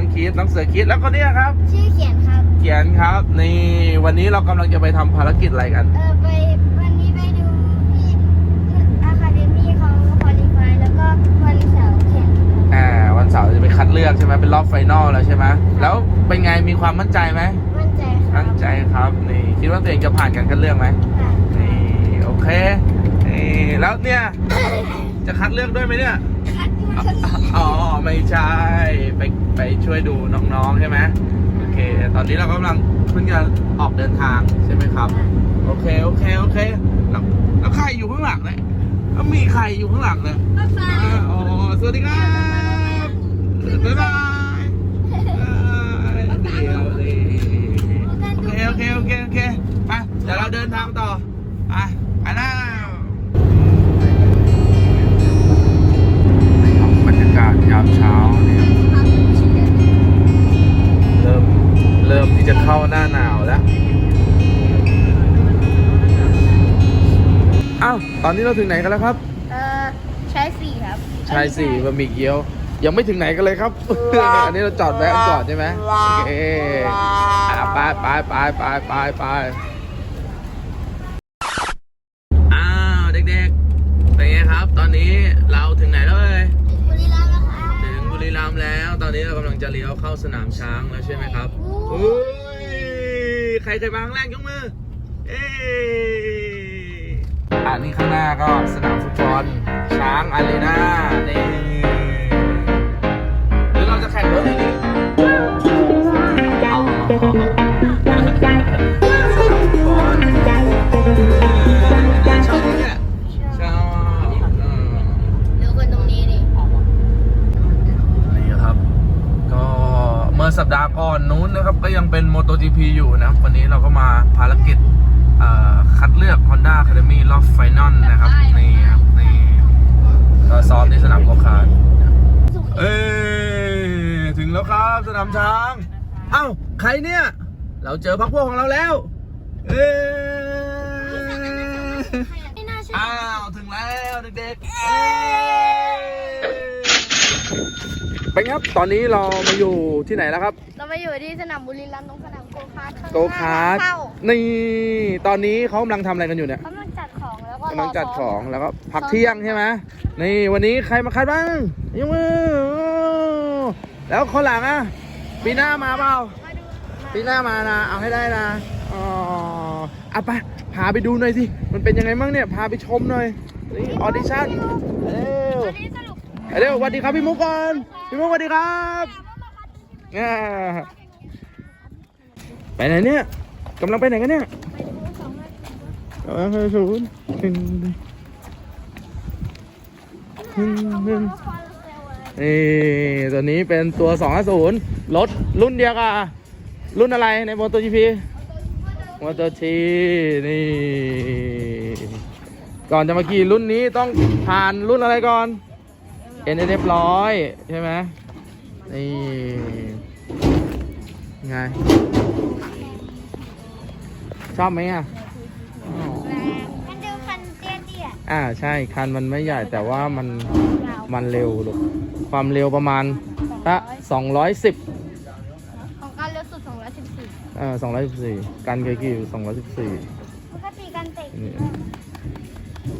องคิดน้องเสือคิดแล้วก็เนี่ยครับ ชื่อเขียนครับ เขียนครับนี่วันนี้เรากำลังจะไปทำภารกิจอะไรกัน เออไปวันนี้ไปดูที่อะคาเดมี่เขาควอลิฟายแล้วก็วันเสาร์แข่งครับอ่าวันเสาร์จะไปคัดเลือกใช่ไหมเป็นรอบไฟนอลแล้วใช่ไหมแล้วเป็นไงมีความมั่นใจไหมมั่นใจครัมั่บนใจครับนี่คิดว่าตัวเองจะผ่านการคัดเลือกไหมค่ะนี่โอเคนี่แล้วเนี่ยจะคัดเลือกด้วยไหมเนี่ย อ๋อไม่ใช่ไปไปช่วยดูน้องๆใช่ไหมโอเค ตอนนี้เรากำลังเพิ่งจะออกเดินทางใช่ไหมครับ โอเคโอเคโอเคแล้วแล้วใครอยู่ข้างหลังเนี่ยแล้วมีใครอยู่ข้างหลังเนี่ยบ๊ายบายอ่าอ๋อสวัสดีครับบ๊ายบายเดี๋ยวดิโอเคโอเคโอเคโอเคไปเดี๋ยวเราเดินทางต่อไปไปแล้ อ้าวตอนนี้เราถึงไหนกันแล้วครับ เออใช้สี่ครับชายสี่บะหมี่เกี๊ยว ยังไม่ถึงไหนกันเลยครับ อันนี้เราจอดแวะก่อนใช่ไหมโอเคอะไปไปไปไปไปไปอ้าวเด็กๆ เป็นไงครับ ตอนนี้เราถึงไหนแล้วเอ่ยบุรีรัมย์แล้วครับถึงบุรีรัมย์แล้ว ตอนนี้เรากำลังจะเลี้ยวเข้าสนามช้างแล้วใช่ไหมครับโอ้อุ้ยใครเคยมาครั้งแรกยกมือ เอ้ย อันนี้ข้างหน้าก็สนามฟุตบอลช้างอารีนานี่หรือเราจะแข่งรถนนี้อ๋อามฟุตบอลชอบไหมเนี่ยชอบอืมเดี๋ยวคนตรงนี้ดินี่ครับก็เมื่อสัปดาห์ก่อนนู้นนะครับก็ยังเป็น MotoGP อยู่นะ วันนี้เราก็มาภารกิจ อก Honda Academy รอบไฟนอลนะครับ นี่ครับนี่ก็ซ้อมที่สนามโกคาร์ทเอ้ยถึงแล้วครับสนามช้างเอ้าใครเนี่ย เราเจอพักพวกของเราแล้ว เอ้ยไม่น่าเชื่ออ้าวถึงแล้วเด็กๆเอ้ยเป็นไงครับตอนนี้เรามาอยู่ที่ไหนแล้วครับ เรามาอยู่ที่สนามบุรีรัมย์ตรงสนามโก คาร์ทข้างหน้โกคาร์ทเข้านี่ ตอนนี้เขากำลังทำอะไรกันอยู่เนี่ยกำลังจัดของแล้วก็กำลังจัดของแล้วก็พักเที่ยงใช่ไหมนี่วันนี้ใครมาคัดบ้างยกมือแล้วคนหลังอะปีหน้ามาเปล่ามาดูปีหน้ามานะเอาให้ได้นะอ๋อเอาไปพาไปดูหน่อยสิมันเป็นยังไงบ้างเนี่ยพาไปชมหน่อยนี่ออดิชั่นเร็ววันนี้สรุปเร็วสวัสดีครับพี่มุกก่อนพี่มุกสวัสดีครับอ่า ไปไหนเนี่ยกำลังไปไหนกันเนี่ยกำลังไปศูนย์หนึ่งหนึ่งหนึ่งนี่ตัวนี้เป็นตัว250รถรุ่นเดียวกับรุ่นอะไรในมอเตอร์จีพีมอเตอร์ทีนี่ ก่อนจะมาขี่รุ่นนี้ต้องผ่านรุ่นอะไรก่อนเอ็นเรียบร้อยใช่ไหมนี่ ไง ชอบไหมอะอ๋อมันดูคันเตี้ยเตี้ยอ่าใช่คันมันไม่ใหญ่แต่ว่ามันยาวมันเร็วลูกความเร็วประมาณละสองร้อยสิบของการเร็วสุด214เอ่อสองร้อยสิบสี่กันเคยขี่อยู่สองร้อยสิบสี่ปกติการเตะนี่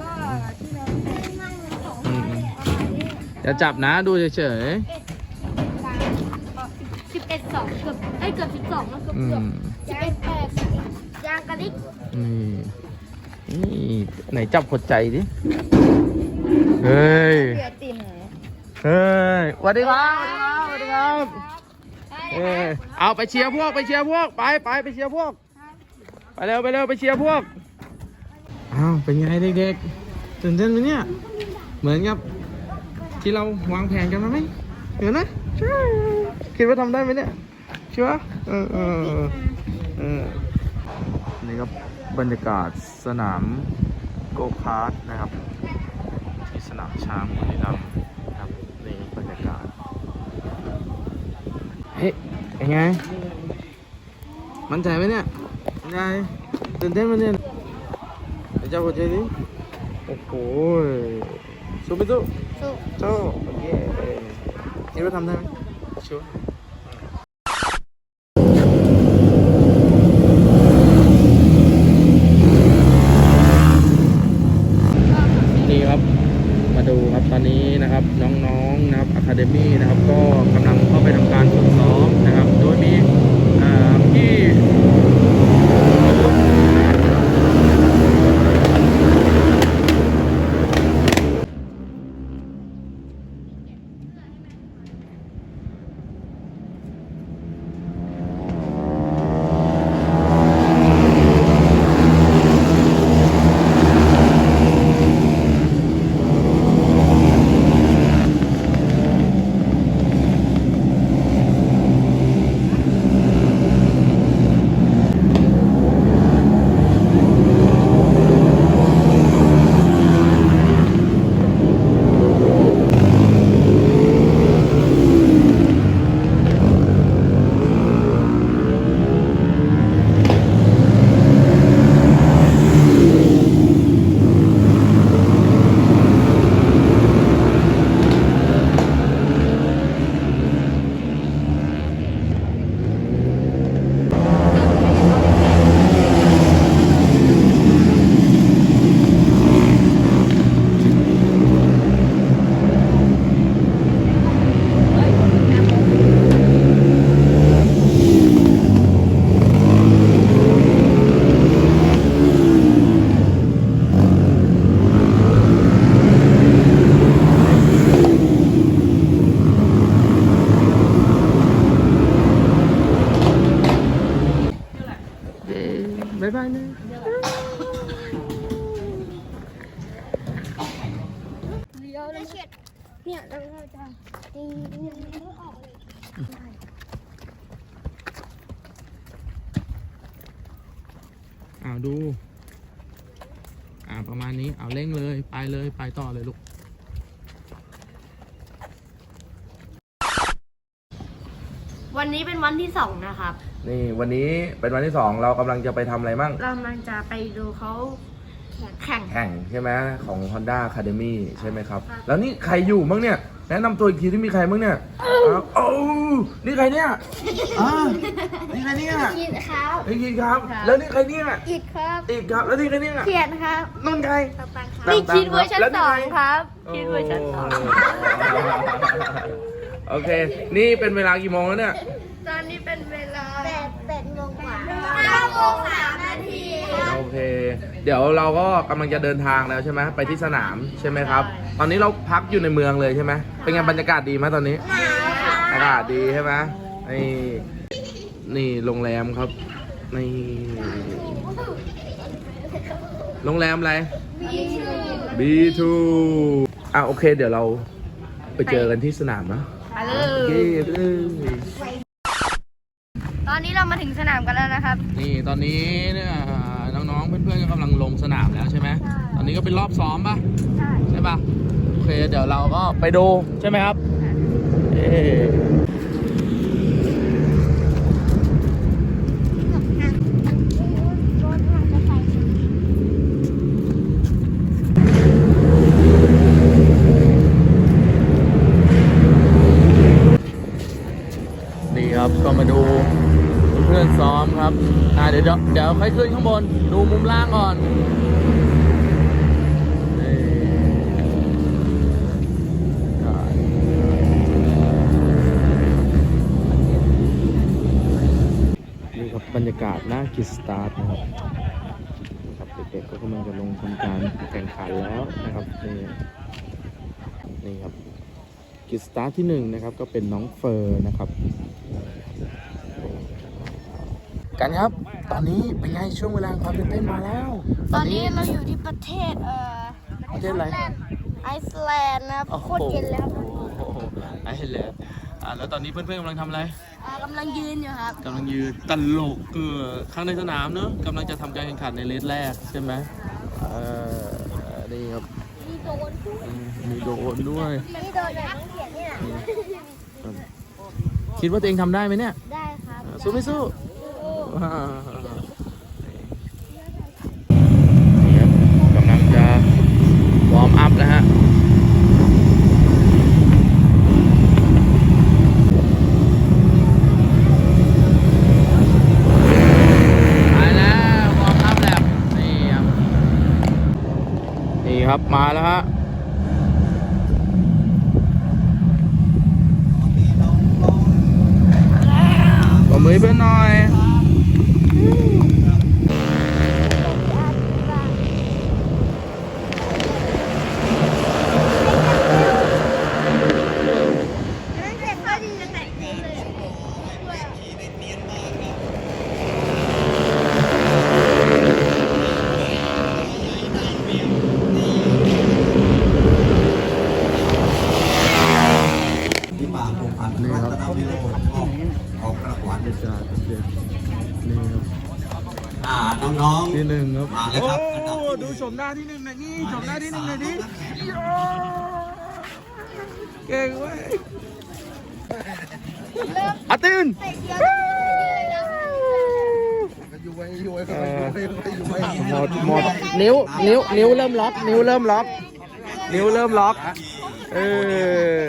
ก็ที่เราเต้นนั่งของอืมเราเนี่ยประมาณนี้อย่าจับนะดูเฉยสิ บเอ็ดสองเกือบเอ้ยเกือบสิบสองแล้วเกือบๆอืเกือบมสิบเอ็ดแปดยางกระดิกนี่นี่ไหนจับขดใจดิเฮ้ยเสือติ่มเฮ้ยสวัสดีครับสวัสดีครับเออเอาไปเชียร์พวกไปเชียร์พวกไปไปไปเชียร์พวกไปเร็วไปเร็วไปเชียร์พวกอ้าวเป็นไงเด็กๆตื่นเต้นไหมเนี่ยเหมือนกับที่เราวางแผนกันมาไหม เห็นไหมคิดว่าทำได้ไหมเนี่ยชัวร์เออเออเออเออนี่ครับบรรยากาศสนามโกคาร์ทนะครับ ที่สนามช้างบุรีรัมย์นะครับนี่บรรยากาศเฮ้ยเป็นไง มั่นใจไหมเนี่ยมั่นใจตื่นเต้นไหมเนี่ยเจ้าหัวใจดิโอ้โหสู้ไม่สู้สู้โจ้โอเค คิดว่าทาวดู อ่าประมาณนี้เอาเร่งเลย ไปเลยไปต่อเลยลูก วันนี้เป็นวันที่สองนะครับ นี่วันนี้เป็นวันที่สองเรากำลังจะไปทำอะไรมั่ง เรากำลังจะไปดูเขาแข่ง แข่งใช่ไหมของ Honda Academy ใช่ไหมครับ แล้วนี่ใครอยู่มั่งเนี่ย แนะนำตัวอีกทีที่มีใครมั่งเนี่ยอ้าวโอ้ นี่ใครเนี่ยอ่านี่ใครเนี่ยยินครับนี่กินครับ แล้วนี่ใครเนี่ยอิดครับอีกครับแล้วนี่ใครเนี่ยเขียนครับนุ่นใครต่อไปครับนี่คิดเวอร์ชันแล้วสนี่อใคงครับคิดเวอร์ชันสองโอเค นี่เป็นเวลากี่โมงแล้วเนี่ย ตอนนี้เป็นเวลาแปดแปดโมงกว่าห้าโมงสามนาทีโอเค เดี๋ยวเราก็กำลังจะเดินทางแล้วใช่ไหมไปที่สนามใช่ไหมครับ ตอนนี้เราพักอยู่ในเมืองเลยใช่ไหมเป็นไงบรรยากาศดีไหมตอนนี้หนาวค่ะอากาศดีใช่ไหมนี่นี่โรงแรมครับ นี่ โรงแรมอะไร B2 อะโอเคเดี๋ยวเราไปเจอกันที่สนามนะไปเลโอเคยเลยตอนนี้เรามาถึงสนามกันแล้วนะครับ นี่ตอนนี้เนี่ยน้องๆเพื่อนๆก็กำลังลงสนามแล้วใช่ไหมตอนนี้ก็เป็นรอบซ้อมปะใช่ใช่ปะโอเคเดี๋ยวเราก็ไปดูใช่ไหมครับ นี่ครับ ก็มาดูเพื่อนซ้อมครับ อ่าเดี๋ยวเดี๋ยวค่อยขึ้นข้างบน ดูมุมล่างก่อน ยากาศหน้ากิสตาร์ทนะครับนี่ครับเด็กๆก็กำลังจะลงทำการแข่งขันแล้วนะครับนี่นี่ครับกิสตาร์ทที่หนึ่งนะครับก็เป็นน้องเฟอร์นะครับ กันครับ ตอนนี้เป็นไงช่วงเวลาความตื่นเต้นมาแล้ว ตอนนี้เราอยู่ที่ประเทศเอ่อประเทศอะไรไอซ์แลนด์นะครับโคตรเย็นแล้วครับโอ้โหไอ้แหละอ่าแล้วตอนนี้เพื่อนๆกำลังทำอะไร กำลังยืนอยู่ครับกำลังยืนตลกคือข้างในสนามเนอะกำลังจะทำการแข่งขันในเลสแรกใช่ไหมเออนี่ครับมีโดนด้วยอืมีโดนด้วย มีโดนแบบน้งเขียนนี่แหลคิดว่าตัวเองทำได้ไหมเนี่ยได้ครับ สู้ไม่สู้กำลังจะวอร์มอัพนะฮะี่ครับมาแล้วฮะปมือเพื่อนหน่อย ชมหน้าที่หนึ่งหน่อยนี่ชมหน้าที่หนึ่งหน่อยดิเก่งเว้ยอาตินใส่เดียวเลยนะเออหมดหมดนิ้ว นิ้ว นิ้วเริ่มล็อก นิ้วเริ่มล็อก นิ้วเริ่มล็อก เออ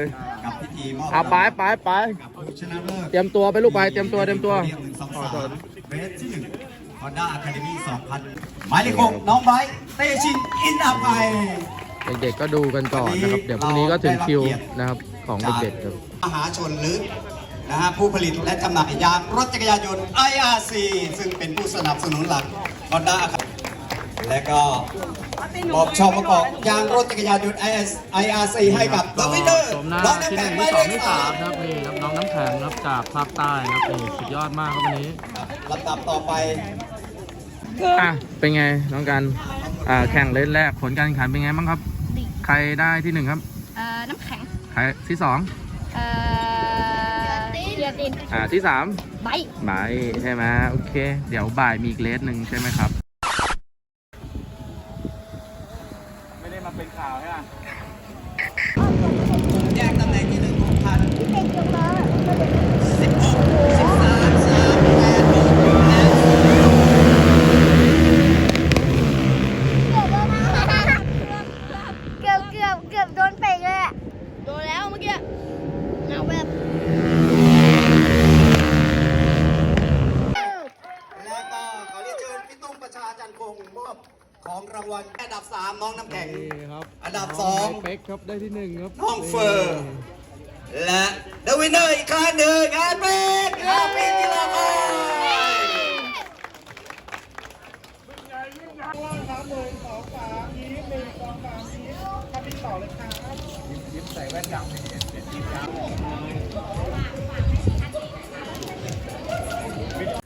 กับพิธีมอบเอาไปไปไปกับผู้ชนะเลิศเตรียมตัวไปลูกไป เตรียมตัว เตรียมตัวเรียงหนึ่งสองสามเบสที่หนึ่งฮอนด้าอะคาเดมี่สองพันหมายเลขหกน้องไบร์ท เตชินอินอาไปเด็กๆก็ดูกันก่อนนะครับ เดี๋ยวพรุ่งนี้ก็ถึงคิวนะครับของเด็กๆครับมหาชนลึกนะฮะผู้ผลิตและจำหน่ายยางรถจักรยานยนต์ IRC ซึ่งเป็นผู้สนับสนุนหลัก Honda และก็มอบช่อประกอบยางรถจักรยานยนต์ IS IRC ให้กับ The Winner ชมหน้าน้องที่น้ำหแข็นึ่งงหมายที่เลสองขที่สาสามมครับนี่ครับน้องน้ำแข็งครับจากภาคใต้ครับนี่สุดยอดมากครับวันนี้ลำดับต่อไปอะเป็นไงน้องกัน อ่าแข่งเล่นแรกผลการแข่งขันเป็นไงบ้างครับใครได้ที่หนึ่งครับ เอ่อน้ำแข็ง ใครที่สองเอ่อเกียร์ตินอ่าที่สามไบค์บ่ายใช่ไหมโอเค เดี๋ยวบ่ายมีอีกเลสหนึ่งใช่ไหมครับ ไม่ได้มาเป็นข่าวใช่ไหม แยกตำแหน่งที่หนึ่งของพัน ที่เป็นยกล้อ สิบหกสิบสามสามแปดหกและ เกือบเกือบเกือบโดนเปะเลยอะ โดนแล้วเมื่อกี้เอาแบบ และก็ขอเรียนเชิญพี่ตุ้มประชาจันทร์คงมอบของรางวัลอันดับสามน้องน้ำแข็ง นี่ครับ อันดับสอง เป๊ก ครับได้ที่หนึ่งครับน้องเฟอร์และเดวินเนอร์อีกครั้งหนึ่งแอนเบรกห้าปีที่รอคอย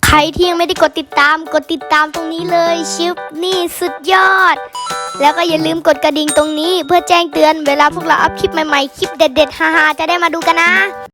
ใครที่ยังไม่ได้กดติดตามกดติดตามตรงนี้เลยชิปนี่สุดยอด แล้วก็อย่าลืมกดกระดิ่งตรงนี้ เพื่อแจ้งเตือนเวลาพวกเราอัพคลิปใหม่ๆ คลิปเด็ดๆฮาๆจะได้มาดูกันนะ